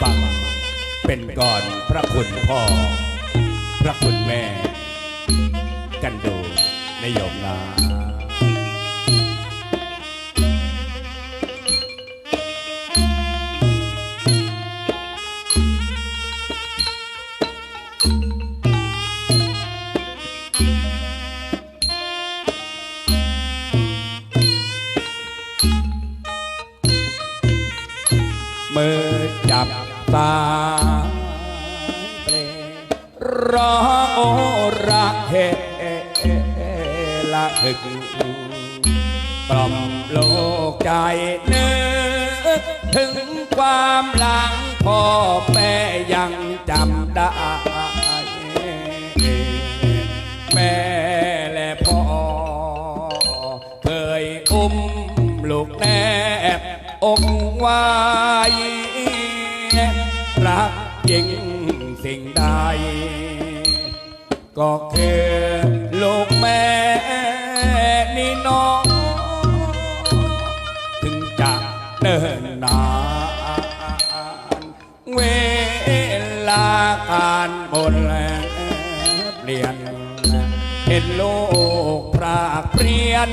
ฟัง เป็นก่อนพระคุณพ่อ พระคุณแม่ กันดูนโยมนา มือจับตาเปลร้องโอระเฮละหึกปล่อมโลกใจนึกถึงความหลังพ่อแม่ยังจำได้ รักยิ่งสิ่งใด ก็คือลูกแม่นี่น้อง ถึงจะเดินนานเวลาการบนเปลี่ยน เห็นลูกพราเปลี่ยน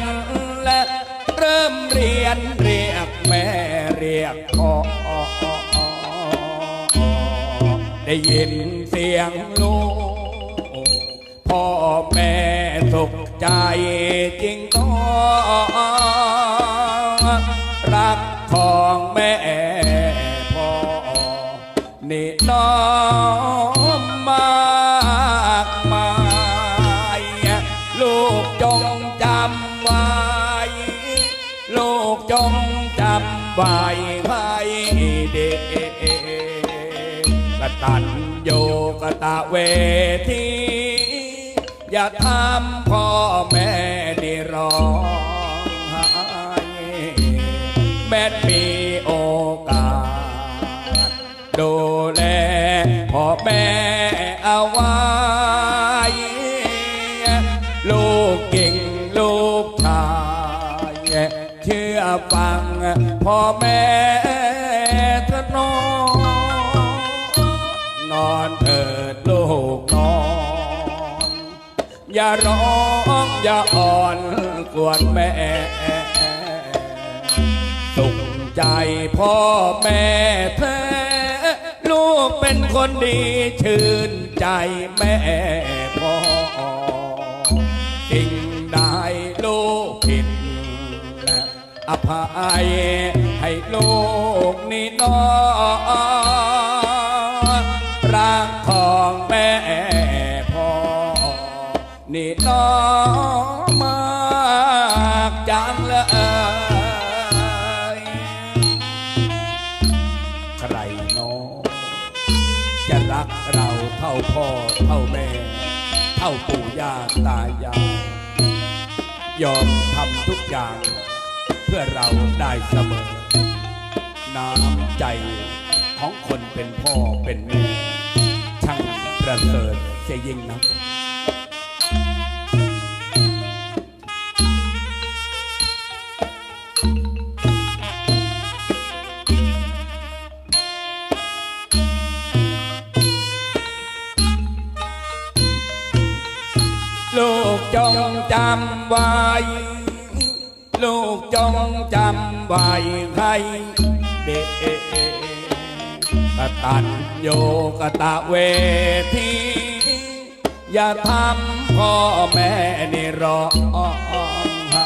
ยินเสียงลูกพ่อแม่สุขใจจริงก็รักของแม่พ่อนี่น้อมมากมายลูกจงจำไว้ ลูกจงจำไว้ให้ดีก ตันโยกตะเวทีอย่าทำพ่อแม่ได้ร้องไห้แม้มีโอกาส ดูแลพ่อแม่เอาไว้ลูกเก่งลูกชาย เชื่อฟังพ่อแม่ อนเถิดลูกนอน อย่าร้องอย่าอ่อนกวนแม่ สุขใจพ่อแม่แท้ลูกเป็นคนดีชื่นใจแม่พ่อสิ่งใดลูกผิดและอภัยให้ลูกนี่น้อง ใครน้อจะรักเราเท่าพ่อเท่าแม่ เท่าปู่ย่าตายายยอมทำทุกอย่าง เพื่อเราได้เสมอ น้ำใจของคนเป็นพ่อเป็นแม่ช่างประเสริฐเสียยิ่งนักำไว้ ลูกจงจำไว้ให้เด็กกตันโยกตะเวทีอย่าทำพ่อแม่นี่ร้องไห้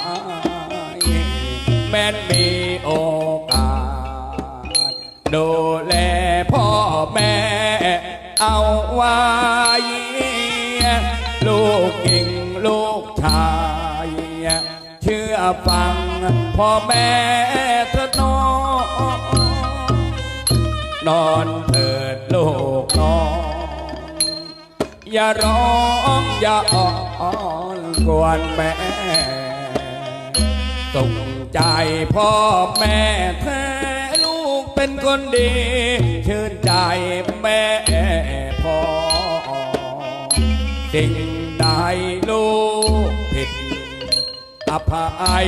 แม้นมีโอกาส ดูแลพ่อแม่เอาไว้ ฟังพ่อแม่เถอนองนอนเถิดลูกนอนอย่าร้องอย่าอ่อนกวนแม่ส่งใจพ่อแม่แท้ลูกเป็นคนดีชื่นใจแม่พ่อสิ่ง อภัย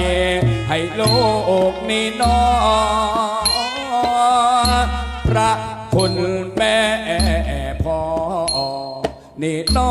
ให้ลูกนี่น้องพระคุณแม่พ่อนี่น้อ